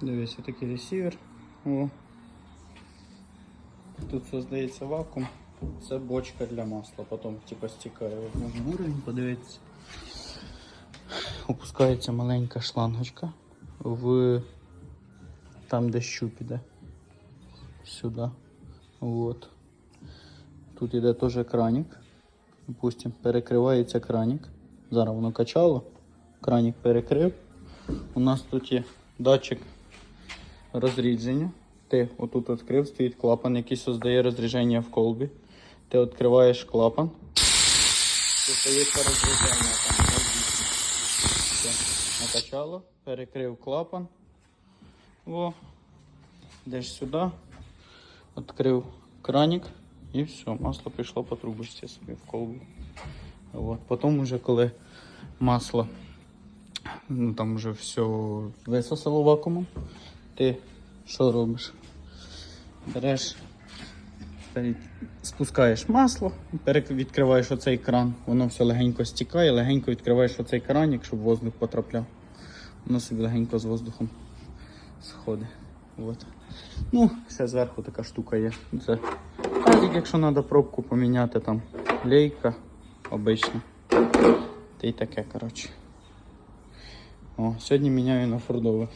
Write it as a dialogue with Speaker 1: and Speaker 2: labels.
Speaker 1: Дивись, такий ресівер. О. Тут создається вакуум. Це бочка для масла, потім типа стікає. Можна уровень подивитися. Опускається маленька шлангочка в там, де щуп іде. Сюди. Вот. Тут іде теж кранік. Допустим, перекривається кранік. Зараз воно качало. Кранік перекрив. У нас тут є датчик розрідження. Ти отут відкрив, стоїть клапан, який создає розрідження в колбі. Ти відкриваєш клапан. Достається розрідження там. Все, накачало, перекрив клапан. О, йдеш сюди, відкрив кранік і все, масло пішло по трубочці собі в колбу. От. Потім уже коли масло ну, там вже все висосало вакуумом, ти що робиш? Береш, спускаєш масло, відкриваєш оцей кран, воно все легенько стікає, легенько відкриваєш оцей краник, щоб воздух потрапляв. Воно собі легенько з воздухом сходить. От. Ну, ще зверху така штука є. Це тазик, якщо треба пробку поміняти, там лейка обична. Та й таке, коротше. О, сьогодні міняю на фордове.